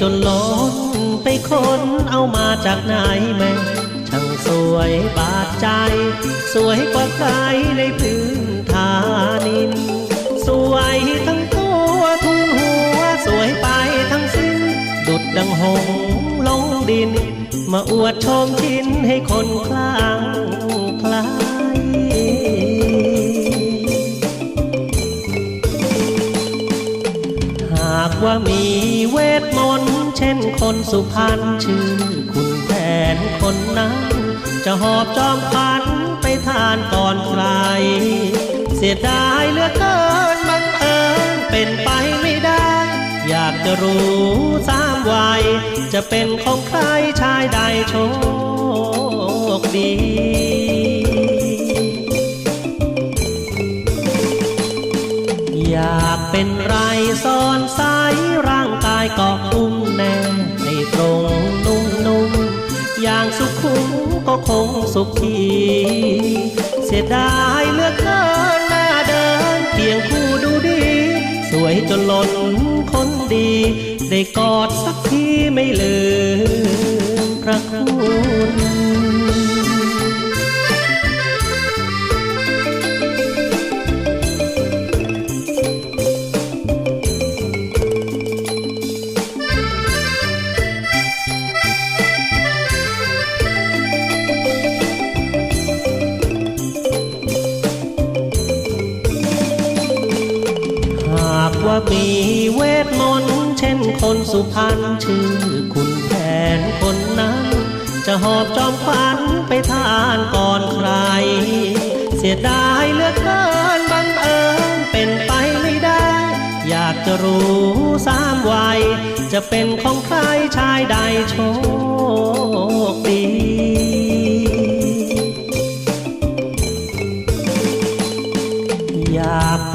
จนล้นไปคนเอามาจากไหนแม่ช่างสวยบาดใจ สวยกว่าใครในพื้นฐานิน สวยทั้งตัวทุงหัวสวยไปทั้งสิ้น ดุดดังหงลงดิน มาอวดชมชินให้คนคลางคลาากว่ามีเวทมนต์เช่นคนสุพรรณชื่อคุณแผนคนนั้น จะหอบจอมพันไปทานก่อนใคร เสียดายเหลือเกินบังเอิญเป็นไปไม่ได้ อยากจะรู้สามวัย จะเป็นของใครชายใดโชคดี อยากเป็นไรซ้อนสายร่างกายเกาะอุ้มแน่ให้ตรงนุ่มนุ่มๆอย่างสุขุมก็คงสุขทีเสียดายเลือกเกินหน้าเดินเพียงคู่ดูดี สวยจนล้นคนดี ได้กอดสักทีไม่ลืมพระคุณ ว่ามีเวทมนต์เช่นคนสุพรรณชื่อคุณแผนคนนั้น จะหอบจอมขวัญไปทานก่อนใคร เสียดายเหลือกเกินบังเอิญเป็นไปไม่ได้ อยากจะรู้สามวัย จะเป็นของใครชายใดโชคดี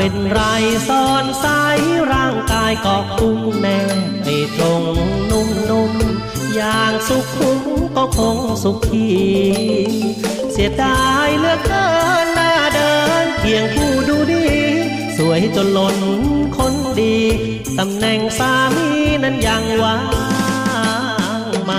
เป็นไรซ่อนสายร่างกายเกาะกุ้งแน่ให้ตรงนุ่มนุ่มๆอย่างสุขุมก็คงสุขีเสียดายเหลือกเกินหน้าเดินเพียงผู้ดูดี สวยจนล้นคนดีตำแหน่งสามีนั้นยังว่างไหม